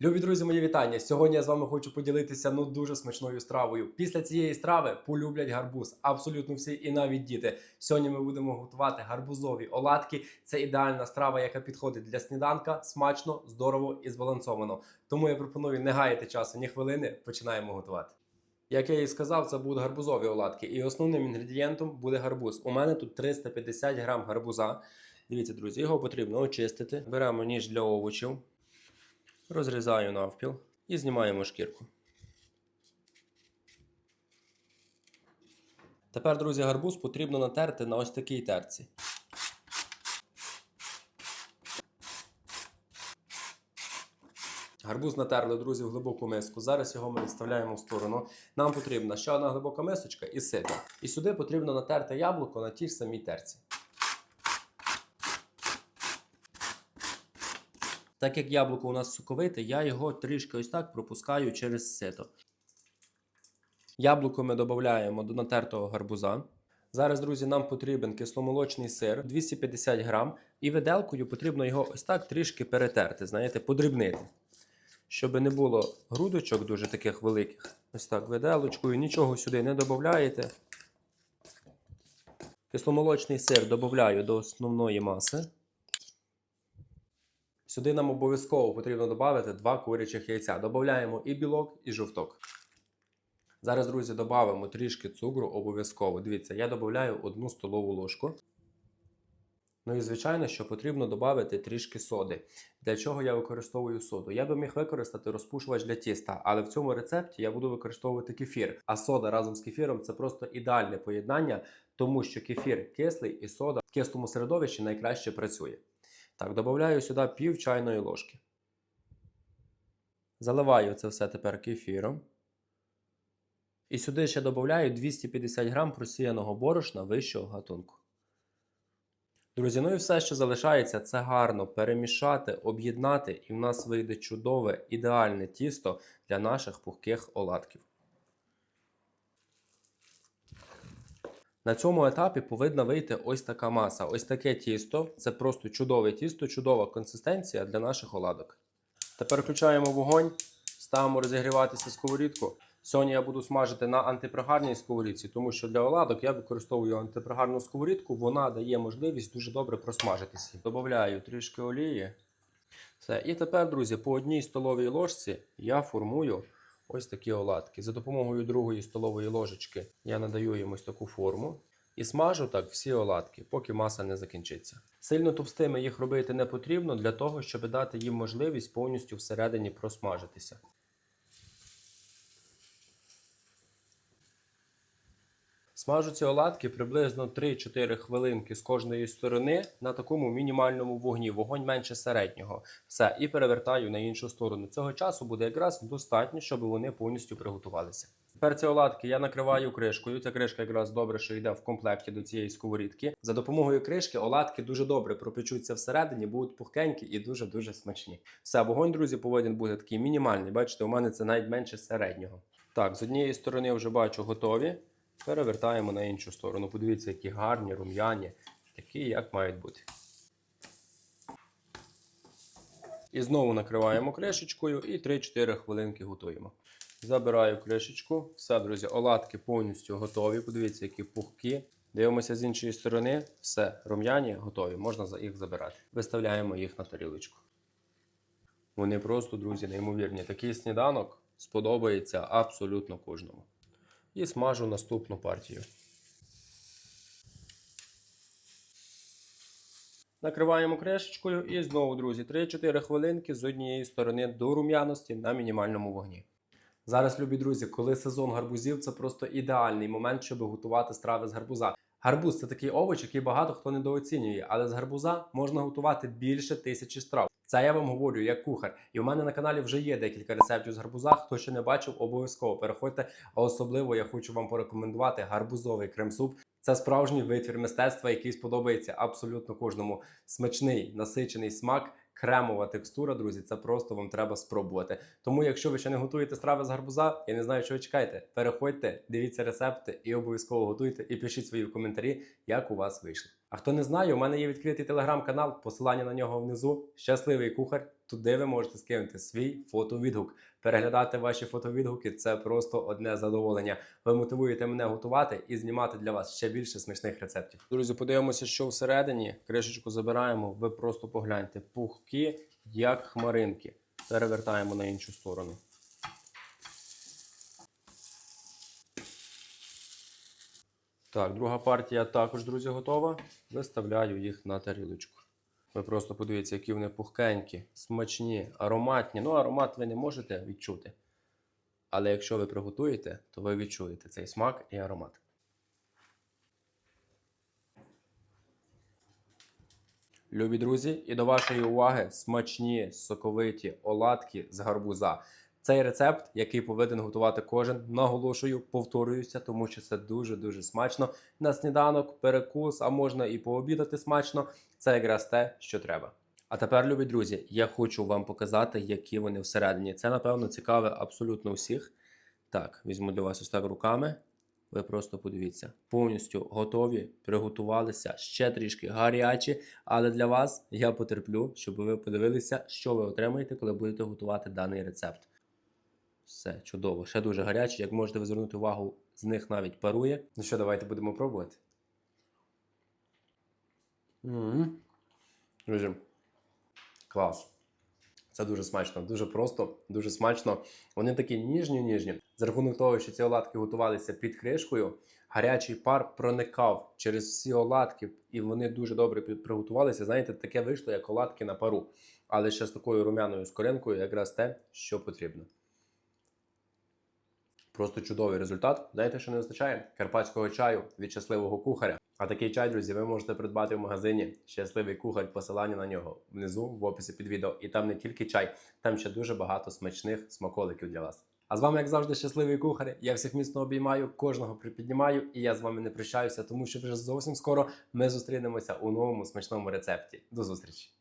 Любі друзі, мої вітання. Сьогодні я з вами хочу поділитися ну дуже смачною стравою. Після цієї страви полюблять гарбуз. Абсолютно всі і навіть діти. Сьогодні ми будемо готувати гарбузові оладки. Це ідеальна страва, яка підходить для сніданка, смачно, здорово і збалансовано. Тому я пропоную не гаяти часу ні хвилини. Починаємо готувати. Як я і сказав, це будуть гарбузові оладки. І основним інгредієнтом буде гарбуз. У мене тут 350 грам гарбуза. Дивіться, друзі, його потрібно очистити. Беремо ніж для овочів. Розрізаю навпіл і знімаємо шкірку. Тепер, друзі, гарбуз потрібно натерти на ось такій терці. Гарбуз натерли, друзі, в глибоку миску. Зараз його ми відставляємо в сторону. Нам потрібна ще одна глибока мисочка і сито. І сюди потрібно натерти яблуко на тій самій терці. Так як яблуко у нас соковите, я його трішки ось так пропускаю через сито. Яблуко ми додаємо до натертого гарбуза. Зараз, друзі, нам потрібен кисломолочний сир 250 грам, і виделкою потрібно його ось так трішки перетерти, знаєте, подрібнити. Щоб не було грудочок дуже таких великих. Ось так, виделочкою, нічого сюди не додаєте. Кисломолочний сир додаю до основної маси. Сюди нам обов'язково потрібно додати два курячих яйця. Додаємо і білок, і жовток. Зараз, друзі, додамо трішки цукру обов'язково. Дивіться, я додаю одну столову ложку. Ну і звичайно, що потрібно додати трішки соди. Для чого я використовую соду? Я би міг використати розпушувач для тіста, але в цьому рецепті я буду використовувати кефір. А сода разом з кефіром це просто ідеальне поєднання, тому що кефір кислий і сода в кислому середовищі найкраще працює. Так, додаю сюди пів чайної ложки. Заливаю це все тепер кефіром. І сюди ще додаю 250 грам просіяного борошна вищого гатунку. Друзі, ну і все, що залишається, це гарно перемішати, об'єднати, і в нас вийде чудове, ідеальне тісто для наших пухких оладків. На цьому етапі повинна вийти ось така маса. Ось таке тісто. Це просто чудове тісто, чудова консистенція для наших оладок. Тепер включаємо вогонь, ставимо розігріватися сковорідку. Сьогодні я буду смажити на антипригарній сковорідці, тому що для оладок я використовую антипригарну сковорідку, вона дає можливість дуже добре просмажитися. Добавляю трішки олії. Все. І тепер, друзі, по одній столовій ложці я формую ось такі оладки. За допомогою другої столової ложечки я надаю їм ось таку форму. І смажу так всі оладки, поки маса не закінчиться. Сильно товстими їх робити не потрібно для того, щоб дати їм можливість повністю всередині просмажитися. Смажу ці оладки приблизно 3-4 хвилинки з кожної сторони на такому мінімальному вогні, вогонь менше середнього. Все, і перевертаю на іншу сторону. Цього часу буде якраз достатньо, щоб вони повністю приготувалися. Тепер ці оладки я накриваю кришкою. Ця кришка якраз добре, що йде в комплекті до цієї сковорідки. За допомогою кришки оладки дуже добре пропечуться всередині, будуть пухкенькі і дуже-дуже смачні. Все, вогонь, друзі, повинен бути такий мінімальний. Бачите, у мене це навіть менше середнього. Так, з однієї сторони вже бачу готові. Перевертаємо на іншу сторону. Подивіться, які гарні, рум'яні, такі, як мають бути. І знову накриваємо кришечкою і 3-4 хвилинки готуємо. Забираю кришечку. Все, друзі, оладки повністю готові. Подивіться, які пухкі. Дивимося з іншої сторони. Все, рум'яні, готові. Можна їх забирати. Виставляємо їх на тарілочку. Вони просто, друзі, неймовірні. Такий сніданок сподобається абсолютно кожному. І смажу наступну партію. Накриваємо кришечкою і знову, друзі, 3-4 хвилинки з однієї сторони до рум'яності на мінімальному вогні. Зараз, любі друзі, коли сезон гарбузів, це просто ідеальний момент, щоб готувати страви з гарбуза. Гарбуз це такий овоч, який багато хто недооцінює, але з гарбуза можна готувати більше тисячі страв. Це я вам говорю як кухар. І в мене на каналі вже є декілька рецептів з гарбуза. Хто ще не бачив, обов'язково переходьте. А особливо я хочу вам порекомендувати гарбузовий крем-суп. Це справжній витвір мистецтва, який сподобається абсолютно кожному. Смачний, насичений смак, кремова текстура, друзі. Це просто вам треба спробувати. Тому, якщо ви ще не готуєте страви з гарбуза, я не знаю, що ви чекаєте. Переходьте, дивіться рецепти і обов'язково готуйте і пишіть свої коментарі, як у вас вийшло. А хто не знає, у мене є відкритий телеграм-канал, посилання на нього внизу. Щасливий кухар. Туди ви можете скинути свій фотовідгук. Переглядати ваші фотовідгуки це просто одне задоволення. Ви мотивуєте мене готувати і знімати для вас ще більше смачних рецептів. Друзі, подивимося, що всередині. Кришечку забираємо. Ви просто погляньте. Пухкі, як хмаринки. Перевертаємо на іншу сторону. Так, друга партія також, друзі, готова. Виставляю їх на тарілочку. Ви просто подивіться, які вони пухкенькі, смачні, ароматні. Ну, аромат ви не можете відчути. Але якщо ви приготуєте, то ви відчуєте цей смак і аромат. Любі друзі, і до вашої уваги смачні соковиті оладки з гарбуза. Цей рецепт, який повинен готувати кожен, наголошую, повторююся, тому що це дуже-дуже смачно. На сніданок, перекус, а можна і пообідати смачно. Це якраз те, що треба. А тепер, любі друзі, я хочу вам показати, які вони всередині. Це, напевно, цікаве абсолютно всіх. Так, візьму для вас ось так руками. Ви просто подивіться, повністю готові, приготувалися ще трішки гарячі. Але для вас я потерплю, щоб ви подивилися, що ви отримаєте, коли будете готувати даний рецепт. Все чудово, ще дуже гарячі. Як можете ви звернути увагу, з них навіть парує. Ну що, давайте будемо пробувати. Друзі, клас. Це дуже смачно, дуже просто, дуже смачно. Вони такі ніжні-ніжні. За рахунок того, що ці оладки готувалися під кришкою, гарячий пар проникав через всі оладки, і вони дуже добре приготувалися. Знаєте, таке вийшло, як оладки на пару. Але ще з такою румяною скоринкою, якраз те, що потрібно. Просто чудовий результат. Знаєте, що не вистачає? Карпатського чаю від щасливого кухаря. А такий чай, друзі, ви можете придбати в магазині Щасливий кухар, посилання на нього внизу в описі під відео. І там не тільки чай, там ще дуже багато смачних смаколиків для вас. А з вами, як завжди, щасливий кухар. Я всіх міцно обіймаю, кожного припіднімаю, і я з вами не прощаюся, тому що вже зовсім скоро ми зустрінемося у новому смачному рецепті. До зустрічі!